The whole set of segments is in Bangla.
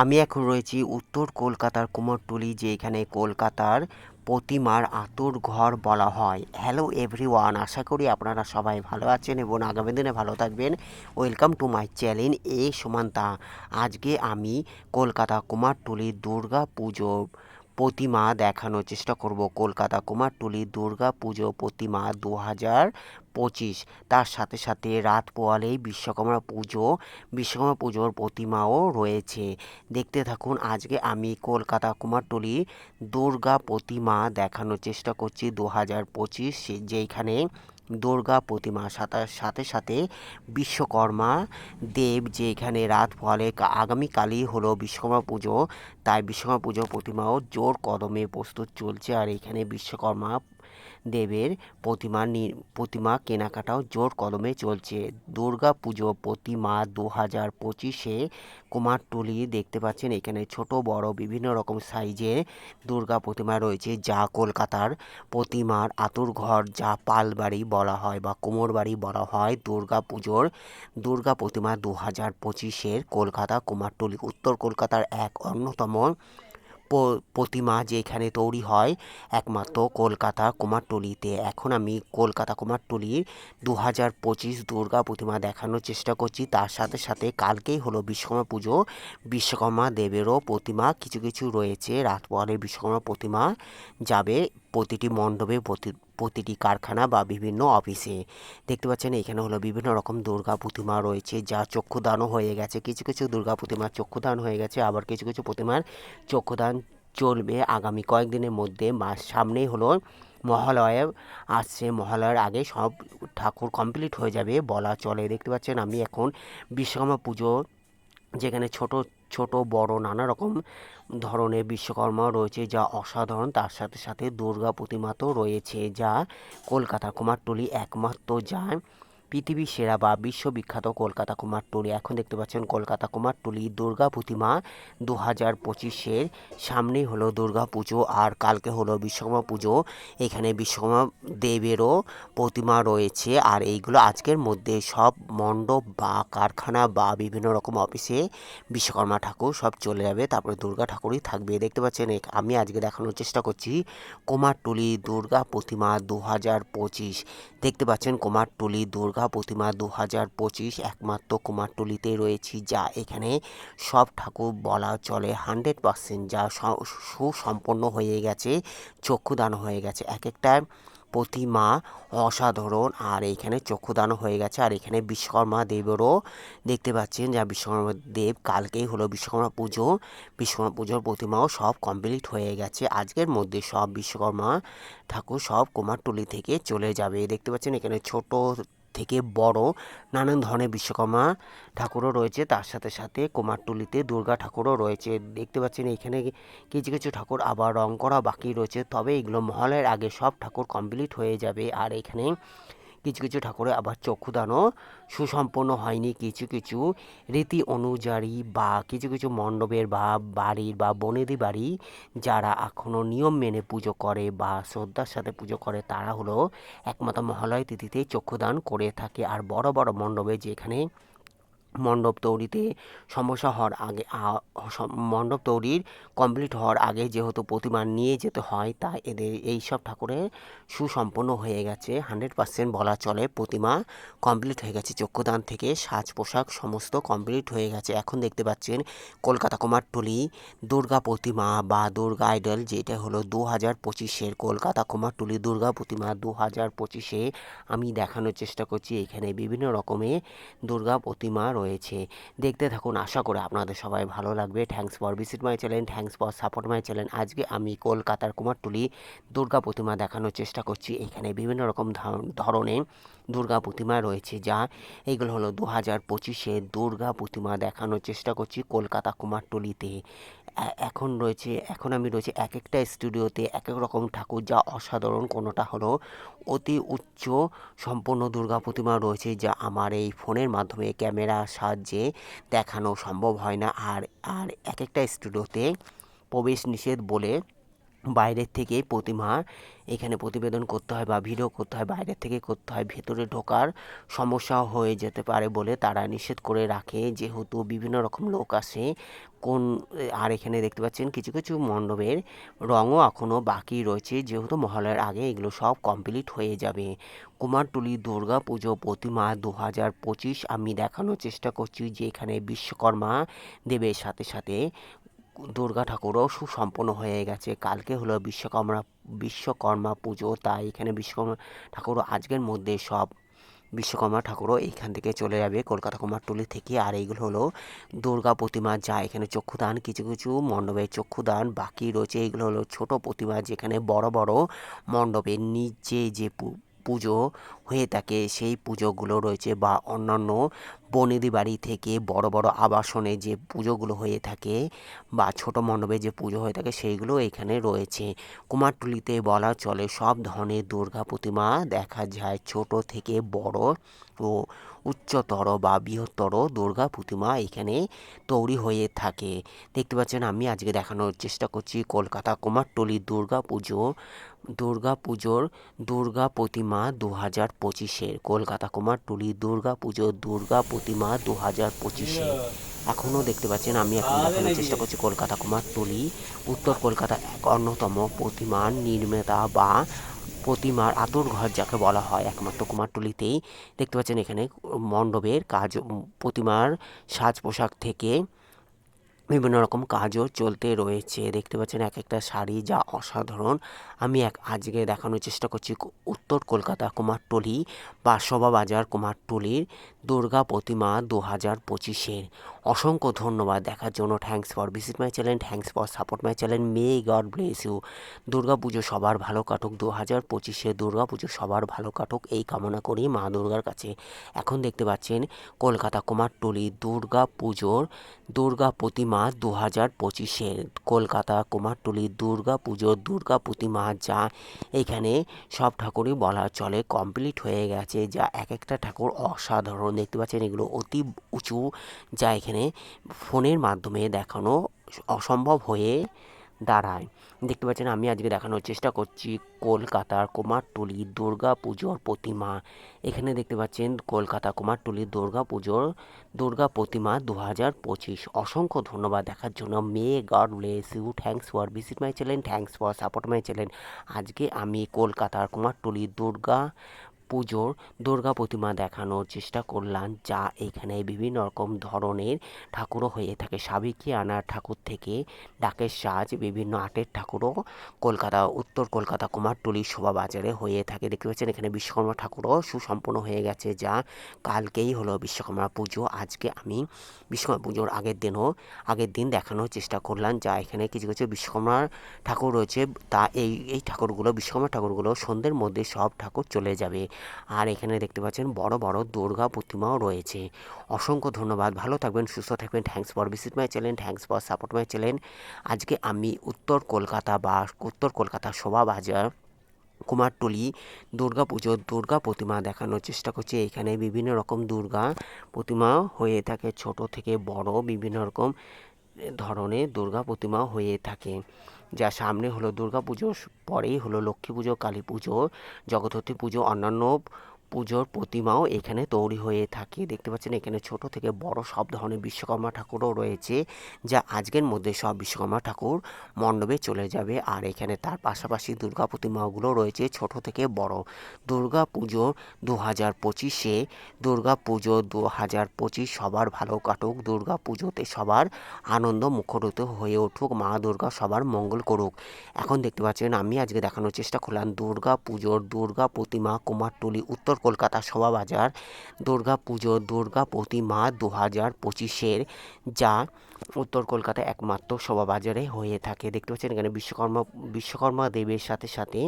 আমি এখন রয়েছি উত্তর কলকাতার কুমোরটুলি, যেখানে কলকাতার প্রতিমার আতর ঘর বলা হয়। হ্যালো এভরিওয়ান আশা করি আপনারা সবাই ভালো আছেন এবং আগামী দিনে ভালো থাকবেন। ওয়েলকাম টু মাই চ্যানেল এ সমান্তা। আজকে আমি কলকাতা কুমারটুলির দুর্গা পুজো প্রতিমা দেখানোর চেষ্টা করব। কলকাতা কুমারটুলি, দুর্গা পুজো প্রতিমা দু হাজার পঁচিশ। তার সাথে সাথে রাত পোয়ালেই বিশ্বকর্মা পুজো, বিশ্বকর্মা পুজোর প্রতিমাও রয়েছে। দেখতে থাকুন, আজকে আমি কলকাতা কুমারটুলি দুর্গা প্রতিমা দেখানোর চেষ্টা করছি দু হাজার পঁচিশ যেইখানে দুর্গা প্রতিমা সাথে সাথে সাথে বিশ্বকর্মা দেব যে এখানে রাত ফলে আগামীকালই হলো বিশ্বকর্মা পুজো। তাই বিশ্বকর্মা পুজো প্রতিমাও জোর কদমে প্রস্তুত চলছে। আর এখানে বিশ্বকর্মা দেবের প্রতিমা প্রতিমা কেনাকাটাও জোর কলমে চলছে। দুর্গা পুজো প্রতিমা দু হাজার পঁচিশে কুমারটুলি দেখতে পাচ্ছেন এখানে ছোট, বড়, বিভিন্ন রকম সাইজের দুর্গা প্রতিমা রয়েছে। যা কলকাতার প্রতিমার আতুর ঘর, যা পালবাড়ি বলা হয় বা কুমোর বাড়ি বলা হয়। দুর্গা পুজোর, দুর্গা প্রতিমা দু হাজার পঁচিশের কলকাতা কুমারটুলি উত্তর কলকাতার এক অন্যতম প্রতিমা যেখানে তৈরি হয়, একমাত্র কলকাতা কুমারটুলিতে। এখন আমি কলকাতা কুমারটুলির দু হাজার পঁচিশ দুর্গা প্রতিমা দেখানোর চেষ্টা করছি। তার সাথে সাথে কালকেই হলো বিশ্বকর্মা পুজো। বিশ্বকর্মা দেবেরও প্রতিমা কিছু কিছু রয়েছে। রাত পরে বিশ্বকর্মা প্রতিমা যাবে প্রতিটি মণ্ডপে প্রতি প্রতিটি কারখানা বা বিভিন্ন অফিসে। দেখতে পাচ্ছেন, এখানে হলো বিভিন্ন রকম দুর্গা প্রতিমা রয়েছে, যা চক্ষুদানও হয়ে গেছে। কিছু কিছু দুর্গা প্রতিমার চক্ষুদান হয়ে গেছে, আবার কিছু কিছু প্রতিমার চক্ষুদান চলবে আগামী কয়েকদিনের মধ্যে। মাস সামনেই হলো মহালয়ে আসছে। মহালয়ার আগে সব ঠাকুর কমপ্লিট হয়ে যাবে বলা চলে। দেখতে পাচ্ছেন, আমি এখন বিশ্বকর্মা পুজো যেখানে ছোট ছোট, বড় নানা রকম ধরনের বিশ্বকর্মা রয়েছে যা অসাধারণ। তার সাথে সাথে দুর্গা প্রতিমা তো রয়েছে যা কলকাতার কুমারটুলি একমাত্র যা পৃথিবীর সেরা বা বিশ্ববিখ্যাত কলকাতা কুমার কুমারটুলি এখন দেখতে পাচ্ছেন কলকাতা কুমার কুমারটুলি দুর্গা প্রতিমা দু হাজার পঁচিশের সামনেই হলো দুর্গা পুজো আর কালকে হলো বিশ্বকর্মা পুজো। এখানে বিশ্বকর্মা দেবেরও প্রতিমা রয়েছে আর এইগুলো আজকের মধ্যে সব মণ্ডপ বা কারখানা বা বিভিন্ন রকম অফিসে বিশ্বকর্মা ঠাকুর সব চলে যাবে, তারপরে দুর্গা ঠাকুরই থাকবে। দেখতে পাচ্ছেন আমি আজকে দেখানোর চেষ্টা করছি কুমারটুলি দুর্গা প্রতিমা দু হাজার পঁচিশ। দেখতে পাচ্ছেন কুমারটুলি দুর্গা প্রতিমা দু হাজার পঁচিশ একমাত্র কুমারটুলিতে রয়েছি, যা এখানে সব ঠাকুর বলা চলে। হান্ড্রেড পার্সেন্ট যা সুসম্পন্ন হয়ে গেছে, চক্ষুদান হয়ে গেছে। এক একটা প্রতিমা অসাধারণ, আর এখানে চক্ষুদান হয়ে গেছে। আর এখানে বিশ্বকর্মা দেবেরও দেখতে পাচ্ছেন, যা বিশ্বকর্মা দেব কালকেই হলো বিশ্বকর্মা পুজো। বিশ্বকর্মা পুজোর প্রতিমাও সব কমপ্লিট হয়ে গেছে। আজকের মধ্যে সব বিশ্বকর্মা ঠাকুর সব কুমারটুলি থেকে চলে যাবে। দেখতে পাচ্ছেন এখানে ছোট থেকে বড় নানান ধরনের বিশ্বকর্মা ঠাকুরও রয়েছে। তার সাথে সাথে কুমারটুলিতে দুর্গা ঠাকুরও রয়েছে। দেখতে পাচ্ছেন এখানে কিছু কিছু ঠাকুর আবার রং করা বাকি রয়েছে। তবে এগুলো মহলের আগে সব ঠাকুর কমপ্লিট হয়ে যাবে। আর এখানে কিছু কিছু ঠাকুরে আবার চক্ষুদানও সুসম্পন্ন হয়নি। কিছু কিছু রীতি অনুযায়ী বা কিছু কিছু মণ্ডপের বা বাড়ির বা বনেদি বাড়ি যারা এখনও নিয়ম মেনে পুজো করে বা শ্রদ্ধার সাথে পুজো করে, তারা হলো একমাত্র মহালয় তিথিতে চক্ষুদান করে থাকে। আর বড় বড় মণ্ডপে যেখানে মণ্ডপ তৈরিতে সমস্যা হওয়ার আগে মণ্ডপ তৈরির কমপ্লিট হওয়ার আগে যেহেতু প্রতিমা নিয়ে যেতে হয়, তাই এদের এই সব ঠাকুরের সুসম্পন্ন হয়ে গেছে। হান্ড্রেড পার্সেন্ট বলা চলে, প্রতিমা কমপ্লিট হয়ে গেছে। চক্ষুদান থেকে সাজ পোশাক সমস্ত কমপ্লিট হয়ে গেছে। এখন দেখতে পাচ্ছেন কলকাতা কুমারটুলি দুর্গা প্রতিমা বা দুর্গা আইডল যেটা হলো দু হাজার পঁচিশের কলকাতা কুমারটুলি দুর্গা প্রতিমা দু হাজার পঁচিশে আমি দেখানোর চেষ্টা করছি। এখানে বিভিন্ন রকমের দুর্গা প্রতিমা রয়েছে। দেখতে থাকুন, আশা করে আপনাদের সবাই ভালো লাগবে। Thanks for visit my channel thanks for support my channel আজকে আমি কলকাতার কুমারটুলি দুর্গা প্রতিমা দেখানোর চেষ্টা করছি। এখানে বিভিন্ন রকম ধর- ধরনের দুর্গা প্রতিমা রয়েছে, যা এইগুলো হলো দু হাজার পঁচিশে দুর্গা প্রতিমা দেখানোর চেষ্টা করছি কলকাতা কুমারটুলিতে। এখন রয়েছে, এখন আমি রয়েছে এক একটা স্টুডিওতে এক এক রকম ঠাকুর, যা অসাধারণ কোনোটা হলো অতি উচ্চ সম্পন্ন দুর্গা প্রতিমা রয়েছে, যা আমার এই ফোনের মাধ্যমে ক্যামেরার সাহায্যে দেখানো সম্ভব হয় না। আর আর এক একটা স্টুডিওতে প্রবেশ নিষেধ বলে বাইরের থেকে প্রতিমা এখানে প্রতিবেদন করতে হয় বা ভিডিও করতে হয়, বাইরের থেকে করতে হয়। ভেতরে ঢোকার সমস্যা হয়ে যেতে পারে বলে তারা নিষেধ করে রাখে। যেহেতু বিভিন্ন রকম লোক আসে, কোন, আর এখানে দেখতে পাচ্ছেন কিছু কিছু মণ্ডপের রঙও এখনও বাকি রয়েছে। যেহেতু মহালয়ার আগে এগুলো সব কমপ্লিট হয়ে যাবে। কুমারটুলি দুর্গা পুজো প্রতিমা দু হাজার পঁচিশ আমি দেখানোর চেষ্টা করছি যে এখানে বিশ্বকর্মা দেবের সাথে সাথে দুর্গা ঠাকুরও সুসম্পন্ন হয়ে গেছে। কালকে হলো বিশ্বকর্মা বিশ্বকর্মা পুজো, তাই এখানে বিশ্বকর্মা ঠাকুরও আজকের মধ্যে সব বিশ্বকর্মা ঠাকুরও এইখান থেকে চলে যাবে কলকাতা কুমারটুলি থেকে। আর এইগুলো হলো দুর্গা প্রতিমা যা এখানে চক্ষুদান, কিছু কিছু মণ্ডপে চক্ষুদান বাকি রয়েছে। এইগুলো হলো ছোট প্রতিমা যেখানে বড় বড় মণ্ডপের নিচে যে পুজো হয়ে থাকে সেই পুজোগুলো রয়েছে বা অন্যান্য বনেদি বাড়ি থেকে বড় বড় আবাসনে যে পুজোগুলো হয়ে থাকে বা ছোট মণ্ডপে যে পুজো হয়ে থাকে সেইগুলো এখানে রয়েছে। কুমারটুলিতে বলা চলে সব ধরনের দুর্গা প্রতিমা দেখা যায়। ছোট থেকে বড় ও উচ্চতর বা বৃহত্তর দুর্গা প্রতিমা এখানে তৈরি হয়ে থাকে। দেখতে পাচ্ছেন আমি আজকে দেখানোর চেষ্টা করছি কলকাতা কুমারটুলি দুর্গা পুজো। দুর্গা পুজোর দুর্গা প্রতিমা দু হাজার পঁচিশের কলকাতা কুমারটুলি দুর্গা পুজো দুর্গা প্রতিমা দু হাজার পঁচিশে। এখনও দেখতে পাচ্ছেন আমি এখন দেখানোর চেষ্টা করছি কলকাতা কুমারটুলি উত্তর কলকাতা এক অন্যতম প্রতিমার নির্মাতা বা প্রতিমার আতর ঘর যাকে বলা হয় একমাত্র কুমারটুলিতেই দেখতে পাচ্ছেন এখানে মণ্ডপের কাজ প্রতিমার সাজ পোশাক থেকে বিভিন্ন রকম কাজও চলতে রয়েছে। দেখতে পাচ্ছেন এক একটা শাড়ি যা অসাধারণ। আমি এক আজকে দেখানোর চেষ্টা করছি উত্তর কলকাতা কুমারটলি বা শোভাবাজার কুমারটলির দুর্গা প্রতিমা দু হাজার পঁচিশের। অসংখ্য ধন্যবাদ দেখার জন্য। Thanks for visit my channel thanks for support my channel may god bless you Durga Puja সবার ভালো কাটুক দু হাজার পঁচিশে দুর্গা পুজো সবার ভালো কাটুক, এই কামনা করি মা দুর্গার কাছে। এখন দেখতে পাচ্ছেন কলকাতা কুমারটুলি দুর্গা পুজোর দুর্গা প্রতিমা দু হাজার পঁচিশে। কলকাতা কুমারটুলি দুর্গা পুজোর দুর্গা প্রতিমা যা এখানে সব ঠাকুরই বলা চলে কমপ্লিট হয়ে গেছে। যা এক একটা ঠাকুর অসাধারণ। দেখতে পাচ্ছেন এগুলো অতি উঁচু, যা এখানে ফোনের মাধ্যমে দেখানো অসম্ভব হয়ে দাঁড়ায়। দেখতে পাচ্ছেন, আমি আজকে দেখানোর চেষ্টা করছি কলকাতার কুমারটুলি দুর্গা পুজোর প্রতিমা। এখানে দেখতে পাচ্ছেন, কলকাতা কুমারটুলি দুর্গা পুজোর দুর্গা প্রতিমা দু হাজার পঁচিশ। অসংখ্য ধন্যবাদ দেখার জন্য। May god bless you thanks for visit my channel thanks for support my channel আজকে আমি কলকাতার কুমারটুলি দুর্গা পুজোর দুর্গা প্রতিমা দেখানোর চেষ্টা করলাম, যা এখানে বিভিন্ন রকম ধরনের ঠাকুরও হয়ে থাকে। সাবেকি আনার ঠাকুর থেকে ডাকের সাজ, বিভিন্ন আর্টের ঠাকুরও কলকাতা, উত্তর কলকাতা কুমারটুলি শোভা বাজারে হয়ে থাকে। দেখতে পাচ্ছেন, এখানে বিশ্বকর্মা ঠাকুরও সুসম্পন্ন হয়ে গেছে, যা কালকেই হলো বিশ্বকর্মা পুজো। আজকে আমি বিশ্বকর্মা পুজোর আগের দিনও, আগের দিন দেখানোর চেষ্টা করলাম, যা এখানে কিছু কিছু বিশ্বকর্মার ঠাকুর রয়েছে। তা এই এই ঠাকুরগুলো, বিশ্বকর্মা ঠাকুরগুলো সন্ধ্যের মধ্যে সব ঠাকুর চলে যাবে। আর এখানে দেখতে পাচ্ছেন বড় বড় দুর্গা প্রতিমাও রয়েছে। অসংখ্য ধন্যবাদ। ভালো থাকবেন, সুস্থ থাকবেন। Thanks for visit my channel thanks for support my channel আজকে আমি উত্তর কলকাতা বা উত্তর কলকাতা শোভা বাজার কুমারটুলি, দুর্গা পুজোর দুর্গা প্রতিমা দেখানোর চেষ্টা করছি। এখানে বিভিন্ন রকম দুর্গা প্রতিমা হয়ে থাকে, ছোট থেকে বড় বিভিন্ন রকম ধরনের দুর্গা প্রতিমা হয়ে থাকে। যা সামনে হলো দুর্গা পুজো পরেই হলো লক্ষ্মী পুজো কালী পুজো জগদ্ধী পুজো অন্যান্য পুজোর প্রতিমাও এখানে তৈরি হয়ে থাকে। দেখতে পাচ্ছেন এখানে ছোট থেকে বড় সব ধরনের বিশ্বকর্মা ঠাকুরও রয়েছে, যা আজকের মধ্যে সব বিশ্বকর্মা ঠাকুর মণ্ডপে চলে যাবে। আর এখানে তার পাশাপাশি দুর্গা প্রতিমাগুলো রয়েছে ছোট থেকে বড়। দুর্গা পুজো দু হাজার পঁচিশে, দুর্গা পুজো দু হাজার পঁচিশ সবার ভালো কাটুক, দুর্গা পুজোতে সবার আনন্দ মুখরিত হয়ে উঠুক, মা দুর্গা সবার মঙ্গল করুক। এখন দেখতে পাচ্ছেন আমি আজকে দেখানোর চেষ্টা করলাম দুর্গা পুজোর দুর্গা প্রতিমা কুমারটুলি উত্তর কলকাতা শোভাবাজার দুর্গা পুজো দুর্গা প্রতিমা দু হাজার পঁচিশের যা উত্তর কলকাতায় একমাত্র শোভাবাজারে হয়ে থাকে। দেখতে পাচ্ছেন এখানে বিশ্বকর্মা বিশ্বকর্মা দেবের সাথে সাথে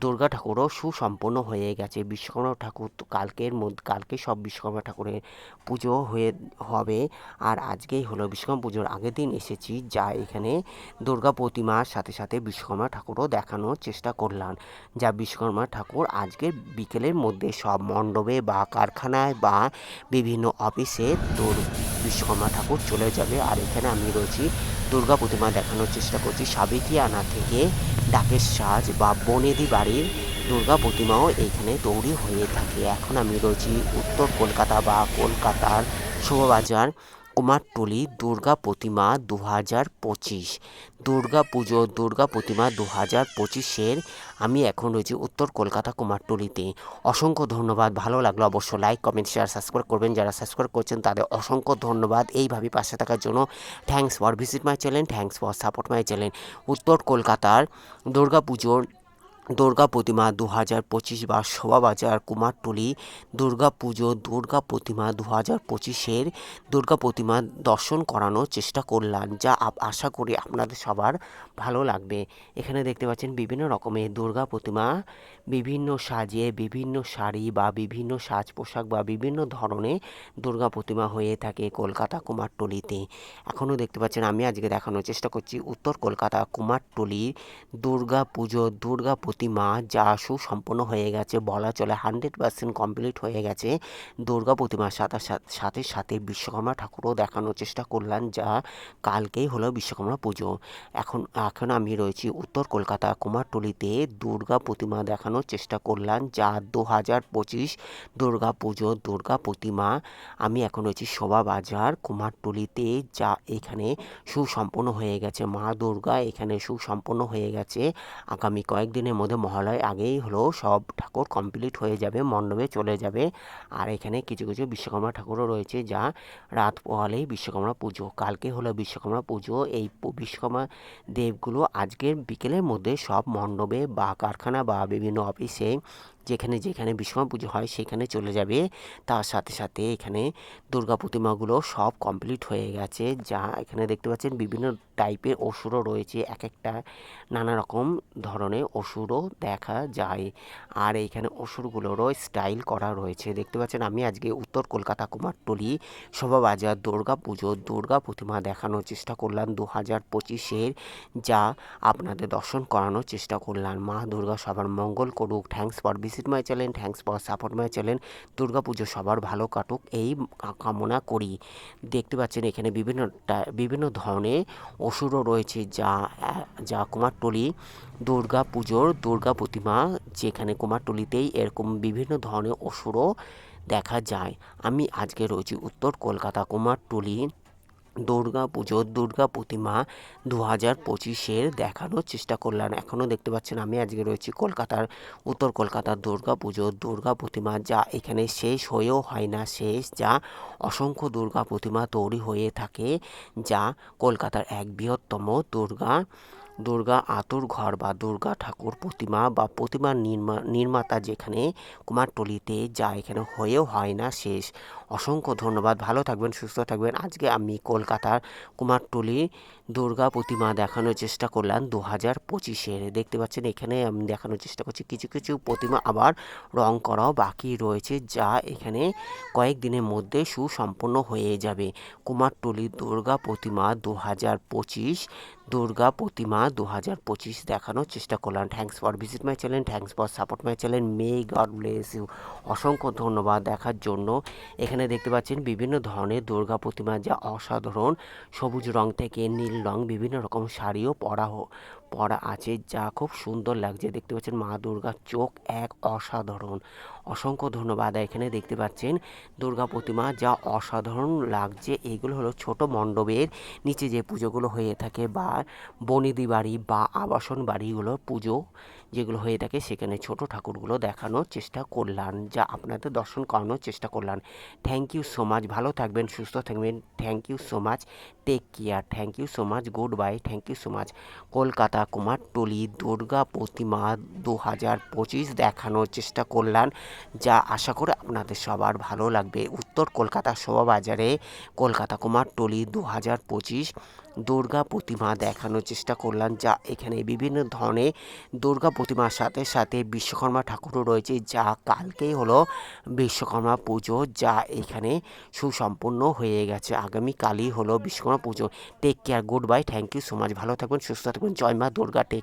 দুর্গা ঠাকুরও সুসম্পন্ন হয়ে গেছে। বিশ্বকর্মা ঠাকুর কালকের মধ্যে, কালকে সব বিশ্বকর্মা ঠাকুরের পুজো হয়ে, হবে। আর আজকেই হলো বিশ্বকর্মা পুজোর আগের দিন এসেছি যা এখানে দুর্গা প্রতিমার সাথে সাথে বিশ্বকর্মা ঠাকুরও দেখানোর চেষ্টা করলাম। যা বিশ্বকর্মা ঠাকুর আজকে বিকেলের মধ্যে সব মণ্ডপে বা কারখানায় বা বিভিন্ন অফিসে তোর বিশ্বকর্মা ঠাকুর চলে যাবে। আর এখানে আমি রয়েছি। দুর্গা প্রতিমা দেখানোর চেষ্টা করছি। সাবেকি আনা থেকে ডাকের সাজ বা বনেদি বাড়ির দুর্গা প্রতিমাও এখানে তৈরি হয়ে থাকে। এখন আমি রয়েছি উত্তর কলকাতা বা কলকাতার শোভাবাজার। কুমারটুলি দুর্গা প্রতিমা দু হাজার পঁচিশ। দুর্গা পুজো, দুর্গা প্রতিমা দু হাজার পঁচিশের আমি এখন রয়েছি উত্তর কলকাতা কুমারটুলিতে অসংখ্য ধন্যবাদ, ভালো লাগল অবশ্য লাইক কমেন্ট শেয়ার সাবস্ক্রাইব করবেন। যারা সাবস্ক্রাইব করছেন, তাদের অসংখ্য ধন্যবাদ এইভাবে পাশে থাকার জন্য। Thanks for visit my channel thanks for support my channel উত্তর কলকাতার দুর্গা পুজোর দুর্গা প্রতিমা দু হাজার পঁচিশ বা শোভাবাজার কুমারটুলি দুর্গা পুজো, দুর্গা প্রতিমা দু হাজার পঁচিশের দুর্গা প্রতিমা দর্শন করানোর চেষ্টা করলাম, যা আশা করি আপনাদের সবার ভালো লাগবে। এখানে দেখতে পাচ্ছেন বিভিন্ন রকমের দুর্গা প্রতিমা, বিভিন্ন সাজে বিভিন্ন শাড়ি বা বিভিন্ন সাজ পোশাক বা বিভিন্ন ধরনের দুর্গা প্রতিমা হয়ে থাকে কলকাতা কুমারটুলিতে এখনও দেখতে পাচ্ছেন আমি আজকে দেখানোর চেষ্টা করছি উত্তর কলকাতা কুমারটুলি দুর্গা পুজো, দুর্গা প্রতিমা যা সুসম্পন্ন হয়ে গেছে, বলা চলে হান্ড্রেড পার্সেন্ট কমপ্লিট হয়ে গেছে দুর্গা প্রতিমার সাথে সাথে সাথে বিশ্বকর্মা ঠাকুরও দেখানোর চেষ্টা করলাম যা কালকেই হলো বিশ্বকর্মা পুজো। এখন এখন আমি রয়েছি উত্তর কলকাতা কুমারটুলিতে দুর্গা প্রতিমা দেখানোর চেষ্টা করলাম যা দু হাজার পঁচিশ দুর্গা পুজো, দুর্গা প্রতিমা। আমি এখন রয়েছি শোভা বাজার কুমারটুলিতে যা এখানে সুসম্পন্ন হয়ে গেছে। মা দুর্গা এখানে সুসম্পন্ন হয়ে গেছে। আগামী কয়েকদিনের মধ্যে মহালয় আগেই হলো সব ঠাকুর কমপ্লিট হয়ে যাবে, মণ্ডপে চলে যাবে। আর এখানে কিছু কিছু বিশ্বকর্মা ঠাকুরও রয়েছে যা রাত পোহালেই বিশ্বকর্মা পুজো। কালকে হলো বিশ্বকর্মা পুজো। এই বিশ্বকর্মা দেবগুলো আজকের বিকেলের মধ্যে সব মণ্ডপে বা কারখানা বা বিভিন্ন অফিসে যেখানে যেখানে বিশ্বকর্মা পুজো হয় সেখানে চলে যাবে। তার সাথে সাথে এখানে দুর্গা প্রতিমাগুলো সব কমপ্লিট হয়ে গেছে। যা এখানে দেখতে পাচ্ছেন বিভিন্ন টাইপের অসুরও রয়েছে। এক একটা নানা রকম ধরনের অসুরও দেখা যায়। আর এইখানে অসুরগুলোরও স্টাইল করা রয়েছে। দেখতে পাচ্ছেন আমি আজকে উত্তর কলকাতা কুমারটুলি শোভাবাজার দুর্গা পুজো, দুর্গা প্রতিমা দেখানোর চেষ্টা করলাম দু হাজার পঁচিশের। যা আপনাদের দর্শন করানোর চেষ্টা করলাম। মা দুর্গা সবার মঙ্গল করুক। Thanks for visit my channel thanks for support my channel Puja সবার ভালো কাটুক, এই কামনা করি। দেখতে পাচ্ছেন এখানে বিভিন্ন বিভিন্ন ধরনের অসুরও রয়েছে, যা যা কুমারটুলি দুর্গা পুজোর দুর্গা প্রতিমা, যেখানে কুমারটুলিতেই এরকম বিভিন্ন ধরনের অসুরও দেখা যায়। আমি আজকে রয়েছি উত্তর কলকাতা কুমারটুলি দুর্গা পুজোর দুর্গা প্রতিমা দু হাজার পঁচিশের দেখানোর চেষ্টা করলাম এখনও দেখতে পাচ্ছেন আমি আজকে রয়েছি কলকাতার, উত্তর কলকাতার দুর্গা পুজোর দুর্গা প্রতিমা যা এখানে শেষ হয়েও হয় না, শেষ যা অসংখ্য দুর্গা প্রতিমা তৈরি হয়ে থাকে, যা কলকাতার এক বৃহত্তম দুর্গা দুর্গা আতর ঘর বা দুর্গা ঠাকুর প্রতিমা বা প্রতিমার নির্মা, নির্মাতা যেখানে কুমারটলিতে যা এখানে হয়েও হয় না শেষ। অসংখ্য ধন্যবাদ, ভালো থাকবেন, সুস্থ থাকবেন। আজকে আমি কলকাতার কুমারটুলি দুর্গা প্রতিমা দেখানোর চেষ্টা করলাম দু হাজার পঁচিশের। দেখতে পাচ্ছেন এখানে আমি দেখানোর চেষ্টা করছি। কিছু কিছু প্রতিমা আবার রং করাও বাকি রয়েছে, যা এখানে কয়েকদিনের মধ্যে সুসম্পন্ন হয়ে যাবে। কুমারটুলি দুর্গা প্রতিমা দু হাজার পঁচিশ, দুর্গা প্রতিমা দু হাজার পঁচিশ দেখানোর চেষ্টা করলাম thanks for visit my channel thanks for support my channel may god bless you অসংখ্য ধন্যবাদ দেখার জন্য। এখানে দেখতে পাচ্ছেন বিভিন্ন ধরনের দুর্গা প্রতিমা, যা অসাধারণ। সবুজ রং থেকে নীল রং বিভিন্ন রকম শাড়িও পরা পরা আছে, যা খুব সুন্দর লাগছে। দেখতে পাচ্ছেন মা দুর্গার চোখ এক অসাধারণ। অসংখ্য ধন্যবাদ এখানে দেখতে পাচ্ছেন দুর্গা প্রতিমা, যা অসাধারণ লাগছে। এগুলো হলো ছোট মণ্ডপের নিচে যে পুজোগুলো হয়ে থাকে বা বনিদি বাড়ি বা আবাসন বাড়িগুলো পুজো যেগুলো হয়ে থাকে, সেখানে ছোট ঠাকুরগুলো দেখানোর চেষ্টা করলাম, যা আপনাদের দর্শন করানোর চেষ্টা করলাম। থ্যাংক ইউ সো মাচ ভালো থাকবেন, সুস্থ থাকবেন। Thank you so much take care thank you so much good bye thank you so much Kolkata Kumartuli Durga প্রতিমা দু হাজার পঁচিশ দেখানোর চেষ্টা করলাম যা আশা করে আপনাদের সবার ভালো লাগবে। উত্তর কলকাতা শোভাবাজারে কলকাতা কুমার টলি দু হাজার পঁচিশ, দুর্গা প্রতিমা দেখানোর চেষ্টা করলাম যা এখানে বিভিন্ন ধরনের দুর্গা প্রতিমার সাথে সাথে বিশ্বকর্মা ঠাকুরও রয়েছে যা কালকেই হলো বিশ্বকর্মা পুজো যা এখানে সুসম্পন্ন হয়ে গেছে। আগামীকালই হলো Vishwakarma Puja. Take care good bye thank you so much ভালো থাকবেন, সুস্থ থাকবেন। জয় মা দুর্গা টেক